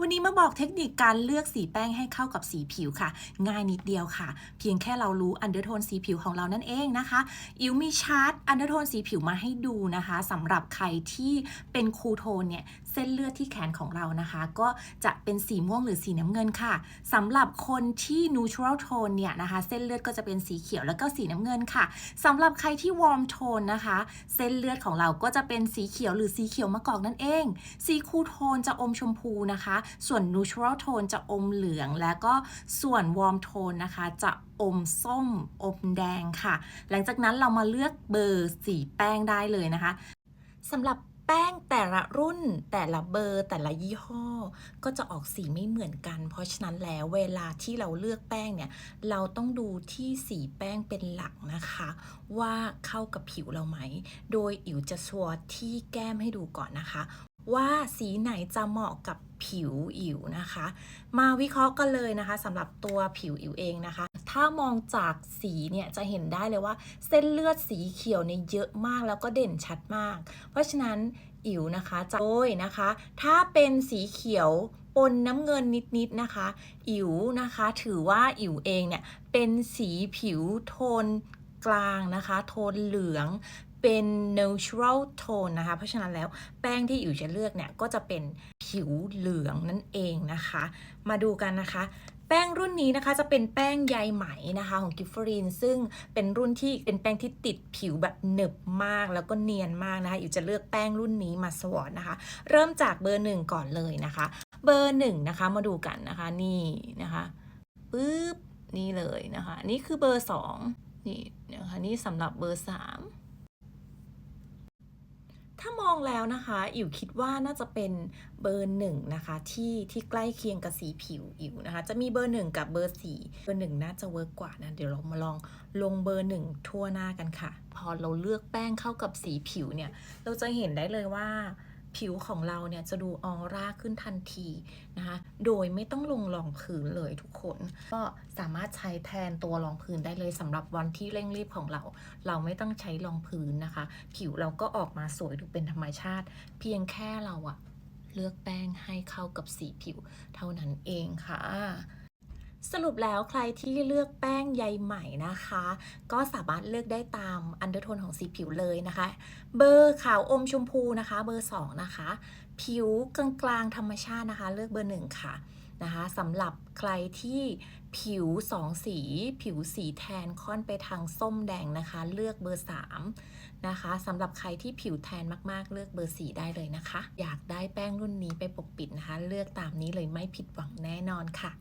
วันนี้มาบอกเทคนิคการเลือกสีแป้งให้เข้ากับสีผิวค่ะ ง่ายนิดเดียวค่ะ เพียงแค่เรารู้อันเดอร์โทนสีผิวของเรานั่นเองนะคะอิ๋วมีชาร์ตอันเดอร์โทนสีผิวมาให้ดูนะคะสำหรับใครที่เป็นคูลโทนเนี่ยเส้นเลือดที่แขนของเรานะคะ ก็จะเป็นสีม่วงหรือสีน้ำเงินค่ะสำหรับคนที่ neutral tone เนี่ยนะคะ เส้นเลือดก็จะเป็นสีเขียวแล้วก็สีน้ำเงินค่ะสำหรับใครที่ warm tone นะคะ เส้นเลือดของเราก็จะเป็นสีเขียวหรือสีเขียวมะกอกนั่นเอง สีคูลโทนจะอมชมพูนะคะส่วน neutral tone จะอมเหลือง แล้วก็ส่วน warm tone นะคะ จะอมส้ม อมแดงค่ะ หลังจากนั้นเรามาเลือกเบอร์สีแป้งได้เลยนะคะสำหรับ แป้งแต่ละรุ่นแต่ละเบอร์แต่ละยี่ห้อ ก็จะออกสีไม่เหมือนกัน เพราะฉะนั้นแล้วเวลาที่เราเลือกแป้งเนี่ย เราต้องดูที่สีแป้งเป็นหลักนะคะ ว่าเข้ากับผิวเราไหม โดยอิ๋วจะสวอตที่แก้มให้ดูก่อนนะคะ ว่าสีไหนจะเหมาะกับผิวอิ๋วนะคะ มาวิเคราะห์กันเลยนะคะสำหรับตัวผิวอิ๋วเองนะคะ ถ้ามองจากสีเนี่ยจะเห็นได้เลยว่า เส้นเลือดสีเขียวเนี่ยเยอะมากแล้วก็เด่นชัดมาก เพราะฉะนั้นอิ๋วนะคะจะโอ้ยนะคะ ถ้าเป็นสีเขียวปนน้ำเงินนิดๆนะคะ อิ๋วนะคะถือว่าอิ๋วเองเนี่ยเป็นสีผิวโทนกลางนะคะ โทนเหลืองเป็น neutral tone นะคะ เพราะฉะนั้นแล้วแป้งที่อิ๋วจะเลือกเนี่ยก็จะเป็น ผิวเหลืองนั่นเองนะคะ มาดูกันนะคะ แป้งรุ่นนี้นะคะจะเป็นแป้งใยไหมนะคะของกิฟฟรีนซึ่งเป็นรุ่นที่เป็นแป้งที่ติดผิวแบบหนึบมากแล้วก็เนียนมากนะคะอิ๋วจะเลือกแป้งรุ่นนี้มาสวอตนะคะ เริ่มจากเบอร์หนึ่งก่อนเลยนะคะ เบอร์หนึ่งนะคะมาดูกันนะคะนี่นะคะปึ๊บนี่เลยนะคะ นี่คือเบอร์สองนี่นะคะนี่สำหรับเบอร์สาม ถ้ามองแล้วนะคะอิ๋วคิดว่าน่าจะเป็นเบอร์หนึ่งนะคะที่ที่ใกล้เคียงกับสีผิวอิ๋วนะคะ จะมีเบอร์หนึ่งกับเบอร์สี่เบอร์หนึ่งน่าจะเวิร์กกว่านะเดี๋ยวเรามาลองลงเบอร์หนึ่งทั่วหน้ากันค่ะ พอเราเลือกแป้งเข้ากับสีผิวเนี่ย เราจะเห็นได้เลยว่า ผิวของเราเนี่ยจะดูออร่าขึ้นทันทีนะคะ โดยไม่ต้องลงรองพื้นเลยทุกคน ก็สามารถใช้แทนตัวรองพื้นได้เลยสำหรับวันที่เร่งรีบของเรา เราไม่ต้องใช้รองพื้นนะคะ ผิวเราก็ออกมาสวยดูเป็นธรรมชาติ เพียงแค่เราอะเลือกแป้งให้เข้ากับสีผิวเท่านั้นเองค่ะ สรุปแล้วใครที่เลือกแป้งใยไหมนะคะ ก็สามารถเลือกได้ตามอันเดอร์โทนของสีผิวเลยนะคะ เบอร์ขาวอมชมพูนะคะ เบอร์ 2 นะคะ ผิวกลางๆธรรมชาตินะคะ เลือกเบอร์ 1 ค่ะนะคะสำหรับใครที่ผิว2สี ผิวสีแทนค่อนไปทางส้มแดงนะคะ เลือกเบอร์ 3 นะคะสำหรับใครที่ผิวแทนมากๆ เลือกเบอร์ 4 ได้เลยนะคะ อยากได้แป้งรุ่นนี้ไปปกปิดนะคะ เลือกตามนี้เลยไม่ผิดหวังแน่นอนค่ะ